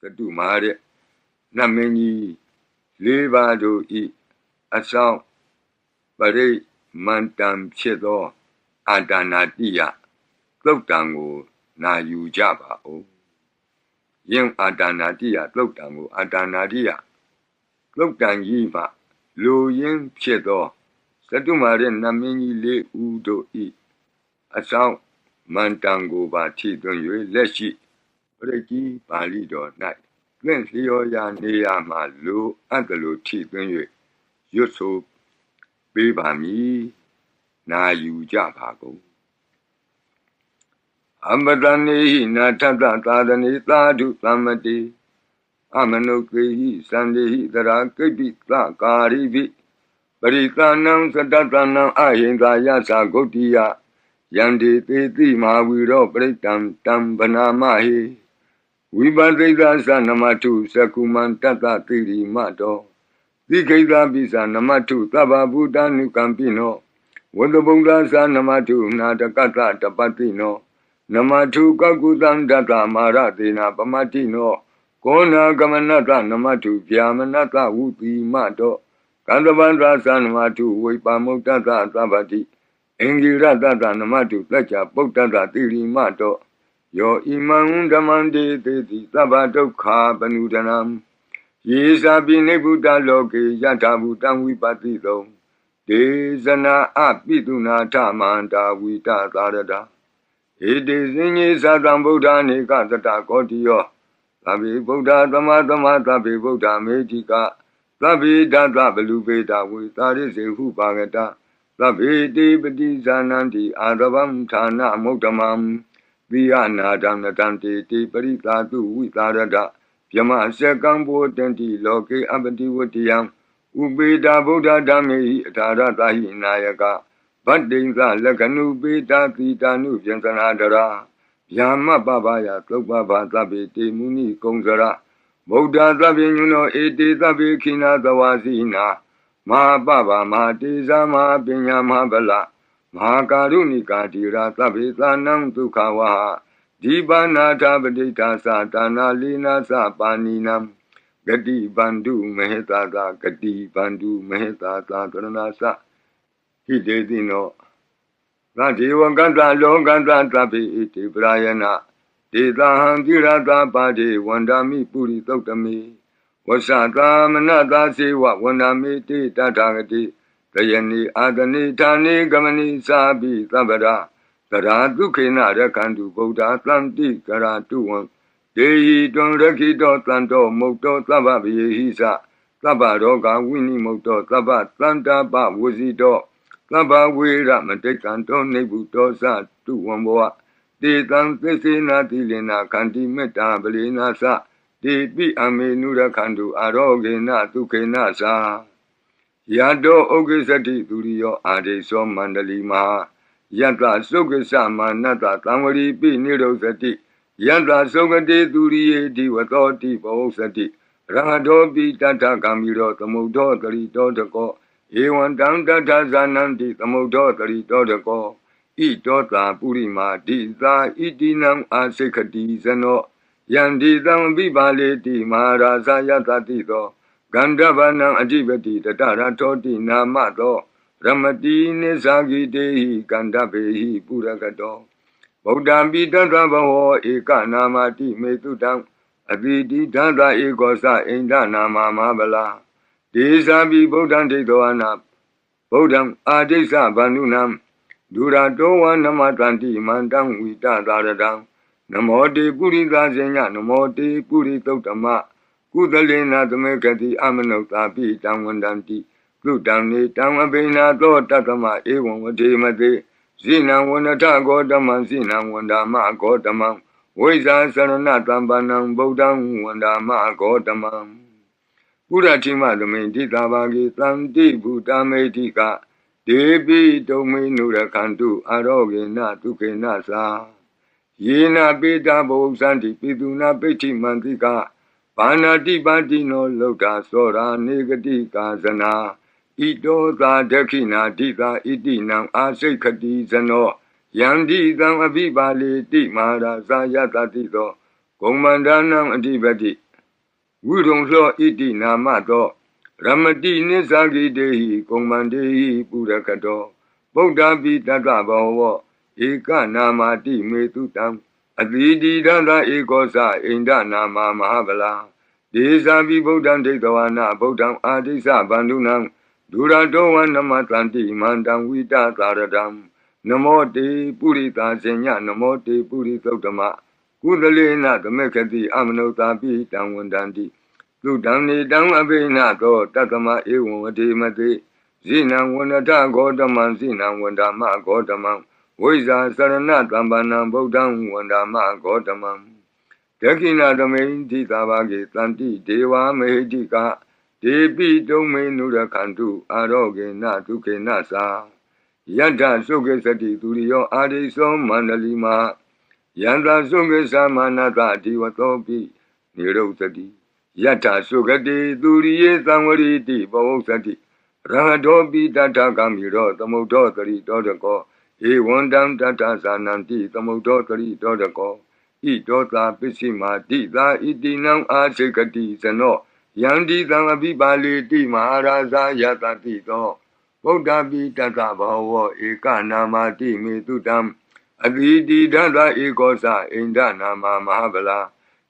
သတုမာတဲ့နတ်မင်းကြီးလေးပါးတို့ဤအဆောင်ပရိမန္တံဖြစ်သောအာတာနာတိယသုတ်တံကိုနာယူကြပါဦးယင်အာတာနာတိယသုတ်တံကိုအာတာနာတိယသုတ်တံကြီးမှလူရင်းဖြစ်သောသတုမာရဲ့နတ်မင်းကြီးလေးဦးတို့ဤအဆောင်မန္တံကိုပါထိသွင်း၍လက်ရှိ ပရိကြီးပါဠိတော်၌လင့်လျော်ရာနေရာမှာလူအပ်တယ်လို့ထိသွင်း၍ရွတ်ဆိုပေးပါမည်နာယူကြပါကုန်အမတနေဟိနာထတသာဒနေသာဓုသမ္မတိအမနုကေဟိသန္တိဟိတရာကိပ္ပိသကာရိပိပရိသနံသတ္တနံအဟိန္ဒာယသဂုတ်တိယယန္တိသေတိမာဝီရောပရိတံတံဗနာမဟိ ဝိပသိဒသနမတုသကုမန္တတတိရိမတောသိခိတပိသနမတုသဗ္ဗဗုဒ္ဓ ानु ကံပိနောဝတ္တဗုဒ္ဓသနမတုနာတကတတပတိနောနမထုကကုသံတတမာရသေနာပမတိနောကောနာကမနတနမထုဗျာမနတဝုတိမတောကန္တဗန္တသနမထုဝိပါမုတ်တတသဗ္ဗတိအင်္ဂိရတတနမတုတัจจပုတ္တတတိရိမတော ယောဣမံဓမ္မံတေတိတိသဗ္ဗဒုက္ခပနုဒနံယေသာပိနိဗ္ဗုတလောကေယထာဘူတံဝိပတိသောဒေဇနာအပိတုနာထမန္တာဝိတသာရတာဧတေစင်ကြီးသတံဗုဒ္ဓနေကသတကောတိယောသဗ္ဗေဗုဒ္ဓသမသမသဗ္ဗေဗုဒ္ဓမေတိကသဗ္ဗေဓတဘလူပေတာဝေသာရိစေဟုပါကတာသဗ္ဗေတိပတိဇာနန္တိအာရဗံဌာနမုဒ္ဓမံ သီယနာဒံနတံတေတိပရိသာတုဝိသာရတဗျမစကံဘောတန္တိလောကေအပတိဝတ္တယံဥပေတာဗုဒ္ဓဓမ္မေဟိအထာရတာဟိနာယကဗတ္တိံကလက္ခဏုပေတာသီတာနုပြံသနာဒရာဗျာမပပယသုပ္ပဘာသဗ္ဗေတေမုနိကုံစရဗုဒ္ဓသဗ္ဗညုနောဧတေသဗ္ဗေခိနာသဝါစီနာမဟာပပမဟာတေဇာမဟာပညာမဟာဗလ မဟာကာရုဏိကာတိရာသဗ္ဗေသာနံဒုက္ခဝါဒီပါနာထပဋိဋ္ဌာသတာနာလီနာသပါဏိနံဂတိဗန္ဓုမဟေတာသာဂတိဗန္ဓုမဟေတာသာကရဏသဟိတေတိနောသတိဝကတလောကတသဗ္ဗေဣတိပရာယနာဒေတာဟံတိရတာပါတိဝန္ဒာမိပုရိသုတ်တမေဝဆတာမနတာစေဝဝန္ဒာမိတိတထာဂတိတ ယနိအာတနိဌာနိကမနိသာပိသဗ္ဗရာတရာဒုခေနရခန္တုဗုဒ္ဓသန္တိကရာတုဝံဒေဟိတွံရခိတောတန်တောမုတ်တောသဗ္ဗဗယေဟိသသဗ္ဗရောဂဝိနိမုတ်တောသဗ္ဗတန္တာပဝစီတောသဗ္ဗဝေရမတိကံတောနေဗုတောသတုဝံဘောတေတံသစ္စေနာတိလင်နာခန္တိမေတ္တာပလီနာသတေပိအမေနုရခန္တုအာရောဂေနဒုခေနသာ ယတောဩဂိသတိသူရိယောအာရိသောမန္တလီမဟာယတ္တသုက္ကစမာနတ္တသံဝရီပိနိရောသတိယတ္တသုကတိသူရိယေဒီဝသောတိဘောသတိရဟတောပိတတ္ထကံမီရောသမုဒ္ဒောတရိတောတကောဧဝံတံတထဇာနန္တိသမုဒ္ဒောတရိတောတကောဣတောတာပုရိမာဒိသာဣတိနံအာစိခတိဇနောယန္တိသံပိပါလေတိမဟာရာဇယတတိသော ဂန္ဓဗနံအဓိပတိတတရထောတိနာမသောရမတိနိဇာဂိတေဟိကန္ဓဗေဟိပုရကတောဗုဒ္ဓံပိတတဘဝေဧကနာမတိမေတုတံအတိတိဓာတဧကောသအိန္ဒနာမမဗလာဒေသပိဗုဒ္ဓံဒိဋ္ဌောနာဗုဒ္ဓံအာဒိဋ္ဌဗန္ဓုနံဒုရတောဝနမတန္တိမန္တံဝိတသာရတံနမောတေပုရိသဇင်ညနမောတေပုရိသုတ်တမ ကုသလေနာသမေကတိအမနုဿာပိတံဝန္တန္တိသုတံနေတံအဘိနာသောတတမဧဝံဝတိမတိဇိနံဝန္တဂောတမံဇိနံဝန္ဒာမဂောတမံဝိဇာသရဏတံပါဏံဗုဒ္ဓံဝန္ဒာမဂောတမံပုရတိမသမိန်တိတာဘာဂေသန္တိဘူတမေတိကဒေပိတုံမေနုရခန္တုအာရောဂေနဒုခေနသာယေနပိတာဘုဇန္တိပိတုနာပိဋ္ဌိမန္တိက ဘာနာတိပါတိနောလောတာသောရာနေဂတိကာဇနာဣတောသာဒခိနာဒိသာဣတိနံအာစိတ်ခတိဇနောယန္တိသံအဘိပါလေတိမဟာရာဇာယတတိသောဂုံမန္ဒနံအဓိပတိဝိရုံသောဣတိနာမသောရမတိနိသဂိတေဟိကုံမန္တေဟိပုရကတောဗုဒ္ဓပိတတ္တဘောဝဧကနာမတိမေတုတံ အတိတိဒန္တဧကောသအိန္ဒနာမမဟာဗလာဒေဇာပိဗုဒ္ဓံဒိဋ္ဌဝနာဗုဒ္ဓံအာဒိသဗန္ဓုနံဒုရတောဝနမတန္တိမန္တံဝိတသာရတံနမောတေပုရိသာဇညနမောတေပုရိသုတ်တမကုသလေနသမက္ခတိအမနုတာပိတံဝန္တန္တိသုတံနေတံအဘိနသောတတမဧဝံဝတိမတိဇိနံဝန္တဂောတမံဇိနံဝန္ဒမဂောတမံ ဝိဇာစရဏတမ္ပနံဗုဒ္ဓံဝန္ဒမဂောတမံဒခိဏသမိန်တိသာဘာကေတန္တိဒေဝမေဟိတိကဒေပိတုံမေနုရခန္တုအာရောဂေနဒုက္ခေနသာယတ္ထသုခေစတိသူရိယောအာရိသောမန္တလီမာယန္တာသုခေသမနတဒီဝသောပိနိရုဒ္ဓတိယတ္ထသုခတိသူရိယေသံဝရိတိဘဝုသတိရဟတောပိတတ္ထကမိရောသမုဒ္ဒောတရိတောတကော ဧဝံတံတတ္ထဇာနန္တိသမုဒ္ဒောတရိတောတကောဣတောတာပစ္စည်းမာတိသာဣတိနံအာစေကတိဇနောယန္တိသံအပိပါလေတိမဟာရာဇာယတတိသောဗုဒ္ဓပိတတ္တဘောဝဧကနာမတိမေတုတံအတိတိဒန္တဧကောသအိန္ဒနာမမဟာဗလာ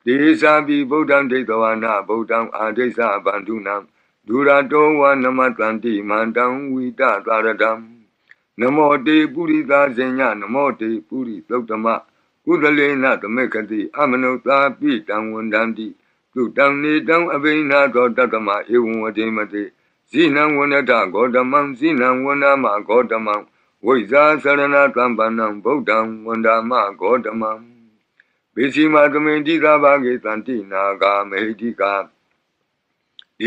ဒေသပိဗုဒ္ဓံဒိဋ္ဌဝနာဗုဒ္ဓံအာဒိသဗန္ဓုနံဒုရတောဝနမတန္တိမန္တံဝိတသာရတံ နမောတေပုရိသဇင်ညနမောတေပုရိသုတ်တမကုသလေနသမေကတိအမနုသာပိတံဝန္တန္တိသူတံနေတံအဘိနာသောတတမဧဝံဝတိမတိဇိနံဝနတဂေါတမံဇိနံဝနမဂေါတမံဝိဇာသရဏတံပန္နံဗုဒ္ဓံဝန္ဒမဂေါတမံပိစီမသမိန်တိသာဘာဂေတန္တိနာဂာမေဟိတိကာ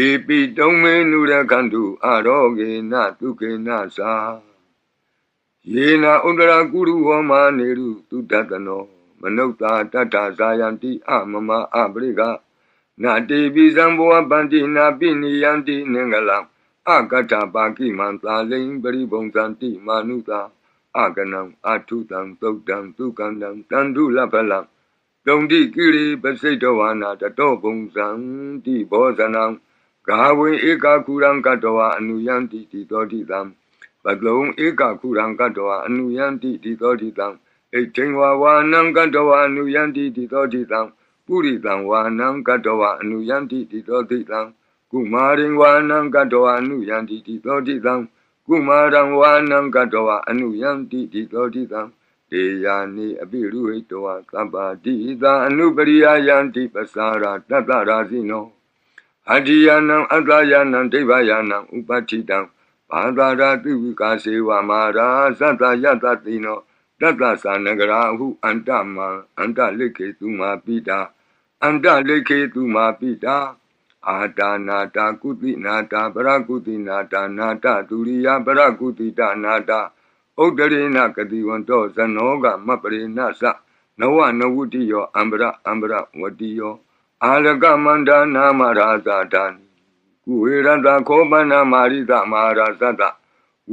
ဧပိတုံမေနုရခန္တုအာရောဂေနဒုက္ခေနသာ ယေနာဥဒရာကုရုဟောမာနေရုတုတတနောမနုဿာတတ္တဇာယန္တိအမမအပရိကနာတိပိဇံဘောပန္တိနာပိနိယန္တိနင်္ဂလံအကတ္ထပါကိမံသာလိန်ပရိဘုံဇန္တိမာနုသာအကနံအထုတံသုတ်တံသုကန္တံတန္တုလပလံတုံတိကိရိပစိတဝါနာတတောဘုံဇံတိဘောဇနံဂါဝေဧကကုရံကတဝအနုယန္တိတိတောတိတံ ပတလုံးဧကကုရံကတဝအနုယန္တိတိတောတိတံဣဋ္ဌိဝါဝါနံကတဝအနုယန္တိတိတောတိတံပုရိတံဝါနံကတဝအနုယန္တိတိတောတိတံကုမာရိဝါနံကတဝအနုယန္တိတိတောတိတံကုမာရံဝါနံကတဝအနုယန္တိတိတောတိတံတေယာနိအပိရုဟိတဝသဗ္ဗတိသာအနုပရိယယန္တိပစာရာတတ္တရာဇိနောအတ္တိယနံအတ္တယနံဒိဗ္ဗယနံဥပဋ္ဌိတံ ဘာသာရာတိဝိကာစေဝမာရာသတ္တယတတိနောတတ္တသနဂရာဟုအန္တမံအန္တလိခေသူမာပိတာအန္တလိခေသူမာပိတာအာတာနာတာကုတိနာတာပရကုတိနာတာနာတာဒုရိယပရကုတိတာနာတာဥဒရေနကတိဝန္တောဇနောကမပရိနသနဝနဝုတိယောအံပရအံပရဝတိယောအာလကမန္တနာမရာဇာတံ ကုဝေရတခောပနာမာရိသမဟာရာဇတ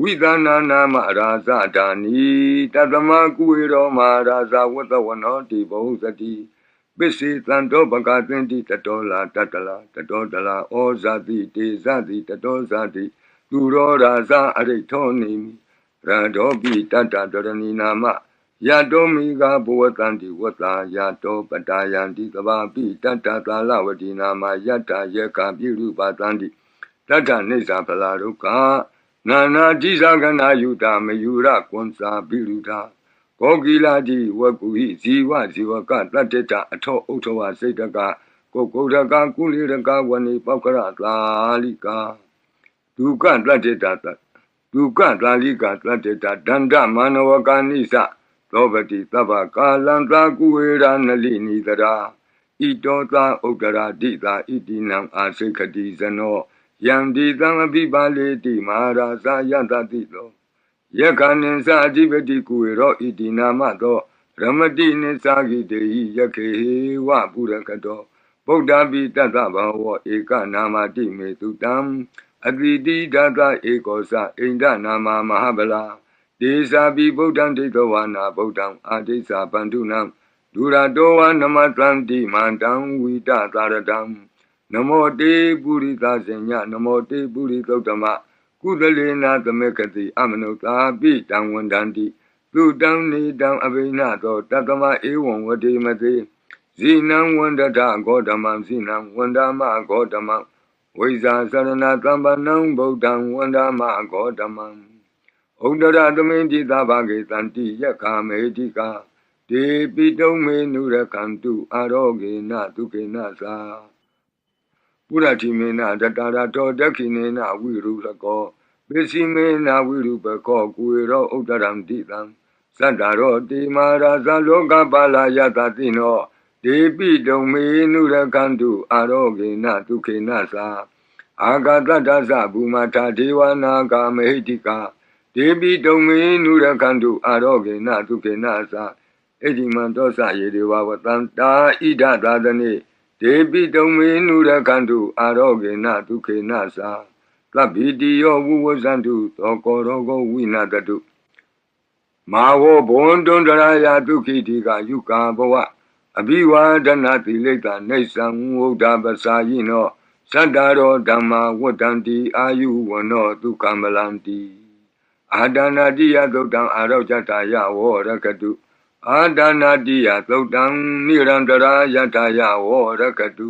ဝိသနာနာမရာဇတာနိတသမကုဝေရောမဟာရာဇဝတ္တဝနောတိဘုဇတိပစ္စေတံတောပကသင်တိတတောလာတတလာတတောတလာဩဇာတိတေဇတိတတောဇာတိသူရောရာဇအရိထောနေမိရတောပိတတ္တတရဏီနာမ ယတောမိကဘဝတန္တိဝတ္တာယတောပတာယန္တိသဘာပိတတ္တသာလဝတိနာမယတ္တယေကပိရုပတန္တိတတ္တနိစ္စဖလာဒုက္ခနာနာတိဇဂနာယုတာမယုရကွန်စာပိရုတာကောကိလာတိဝကုဟိဇီဝဇီဝကတတ္တတအထောဥထဝစိတ်တကကိုကုဒကကုလိရကဝဏိပောက္ခရသာလိကာဒုက္ခတတ္တတဒုက္ခသာလိကာတတ္တတဒန္တမနဝကာနိသ သောပတိသဗ္ဗကာလံသာကုဝေရနလိနိတရာဣတောသာဥဒရာတိသာဣတိနံအာစိခတိဇနောယံဒီသံအပိပါလေတိမဟာရာဇယတတိသောယက္ခဏိသအဓိပတိကုဝေရောဣတိနာမသောရမတိနိသဂိတေဟိယခေဝပုရကတောဗုဒ္ဓပိတတ္တဘဝဧကနာမတိမေတုတံအတိတိဒသဧကောသအိန္ဒနာမမဟာဗလာ ဒေဇာပိဗုဒ္ဓံဒိဋ္ဌဝါနာဗုဒ္ဓံအာဒိသဗန္ဓုနံဒုရတောဝနမတံတိမန္တံဝိတသာရတံနမောတေပုရိသဇညနမောတေပုရိသုတ္တမကုသလေနာသမေကတိအမနုသာပိတံဝန္တန္တိသူတံနေတံအဘိနသောတတမဧဝံဝတိမတိဇိနံဝန္တတဂောတမံဇိနံဝန္ဒမဂောတမံဝိဇာသရဏသမ္ပနံဗုဒ္ဓံဝန္ဒမဂောတမံ ဥဒ္ဒရသမိတိသဘာဂေတန္တိယက္ခမေတိကာဒေပိတုံမေနုရကန္တုအာရောဂေနဒုက္ခေနသာပုရတိမေနတတရာတောဒက္ခိနေနဝိရုလကောပိစီမေနဝိရုပကောကုေရောဥဒ္ဒရံတိတံသတ္တရောတိမာရာဇလောကပါလာယတတိနောဒေပိတုံမေနုရကန္တုအာရောဂေနဒုက္ခေနသာအာဂတတ္တသဘူမထာဒေဝနာဂာမဟိတိကာ ဒေပိတုံမေနုရကန္တုအာရောဂေနဒုက္ခေနသာဣတိမံတောစယေဒေဝဝတံတာဣဒသာသနေဒေပိတုံမေနုရကန္တုအာရောဂေနဒုက္ခေနသာသဗ္ဗိတိယောဝုဝဇန္တုသောကောရောဂောဝိနာတတုမာဝောဘွန်တွန်တရာယဒုက္ခိတိကယုကာဘဝအဘိဝါဒနာတိလိတ္တနေသံဝုဒ္ဓပစာယိနောသတ္တရောဓမ္မာဝတ္တန္တိအာယုဝနောဒုက္ကမလန္တိ အာဒနာတိယသုတ်တံအာရောဇတယဝောရကတုအာဒနာတိယသုတ်တံနိရန္တရာယတယဝောရကတု